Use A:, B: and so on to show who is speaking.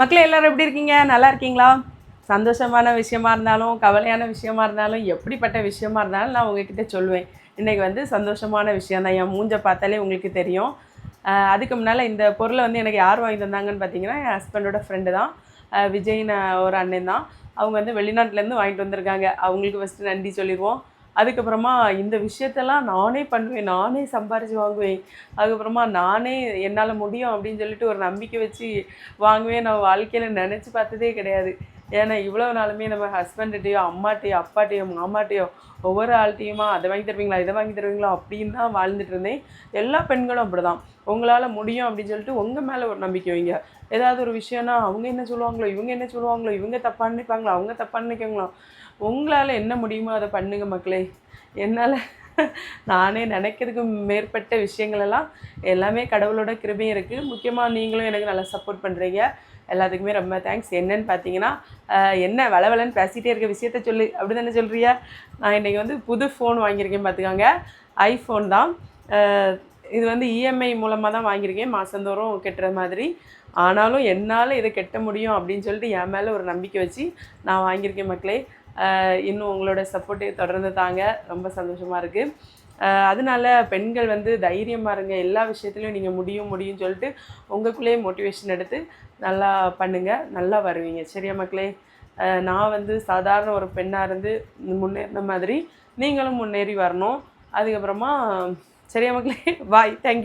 A: மக்களே எல்லோரும் எப்படி இருக்கீங்க நல்லா இருக்கீங்களா சந்தோஷமான விஷயமா இருந்தாலும் கவலையான விஷயமா இருந்தாலும் எப்படிப்பட்ட விஷயமா இருந்தாலும் நான் உங்ககிட்ட சொல்லுவேன் இன்றைக்கி வந்து சந்தோஷமான விஷயம் தான் என் மூஞ்சை பார்த்தாலே உங்களுக்கு தெரியும் அதுக்கு முன்னால் இந்த பொருளை வந்து எனக்கு யார் வாங்கி தந்தாங்கன்னு பார்த்தீங்கன்னா என் ஹஸ்பண்டோட ஃப்ரெண்டு தான் விஜய்னு ஒரு அண்ணன் தான் அவங்க வந்து வெளிநாட்டிலேருந்து வாங்கிட்டு வந்திருக்காங்க அவங்களுக்கு ஃபஸ்ட்டு நன்றி சொல்லிடுவோம் அதுக்கப்புறமா இந்த விஷயத்தெல்லாம் நானே பண்ணுவேன் நானே சம்பாரிச்சு வாங்குவேன் அதுக்கப்புறமா நானே என்னால் முடியும் அப்படின்னு சொல்லிட்டு ஒரு நம்பிக்கை வச்சு வாங்குவேன் நான் வாழ்க்கையில் நினச்சி பார்த்ததே கிடையாது ஏன்னா இவ்வளோ நாளுமே நம்ம ஹஸ்பண்ட்டையோ அம்மாட்டையோ அப்பாட்டையோ மாமாட்டையோ ஒவ்வொரு ஆள்கிட்டையுமா அதை வாங்கி தருவீங்களா இதை வாங்கி தருவீங்களா அப்படின்னு தான் வாழ்ந்துட்டு இருந்தேன் எல்லா பெண்களும் அப்படி தான் உங்களால் முடியும் அப்படின்னு சொல்லிட்டு உங்கள் மேலே ஒரு நம்பிக்கை வைங்க ஏதாவது ஒரு விஷயம்னா அவங்க என்ன சொல்லுவாங்களோ இவங்க என்ன சொல்லுவாங்களோ இவங்க தப்பாக நினைப்பாங்களோ அவங்க தப்பாக நினைக்காங்களோ உங்களால் என்ன முடியுமோ அதை பண்ணுங்கள் மக்களே என்னால் நானே நினைக்கிறதுக்கு மேற்பட்ட விஷயங்கள் எல்லாம் எல்லாமே கடவுளோட கிருபையும் இருக்குது முக்கியமாக நீங்களும் எனக்கு நல்லா சப்போர்ட் பண்ணுறீங்க எல்லாத்துக்குமே ரொம்ப தேங்க்ஸ் என்னன்னு பார்த்தீங்கன்னா என்ன வளவலன்னு பேசிகிட்டே இருக்க விஷயத்த சொல்லு அப்படி தானே சொல்கிறியா நான் இன்றைக்கி வந்து புது ஃபோன் வாங்கியிருக்கேன் பார்த்துக்கோங்க ஐஃபோன் தான் இது வந்து இஎம்ஐ e மூலமாக தான் வாங்கியிருக்கேன் மாதந்தோறும் கெட்டுற மாதிரி ஆனாலும் என்னால் இதை கெட்ட முடியும் அப்படின்னு சொல்லிட்டு என் மேலே ஒரு நம்பிக்கை வச்சு நான் வாங்கியிருக்கேன் மக்களே இன்னும் உங்களோட சப்போர்ட்டு தொடர்ந்து தாங்க ரொம்ப சந்தோஷமாக இருக்குது அதனால பெண்கள் வந்து தைரியமாக இருங்க எல்லா விஷயத்துலையும் நீங்கள் முடியும் முடியும்னு சொல்லிட்டு உங்களுக்குள்ளேயே மோட்டிவேஷன் எடுத்து நல்லா பண்ணுங்கள் நல்லா வருவீங்க சரியா மக்களே நான் வந்து சாதாரண ஒரு பெண்ணாக இருந்து முன்னேறின மாதிரி நீங்களும் முன்னேறி வரணும் அதுக்கப்புறமா சரியா மக்களே பாய் தேங்க்யூ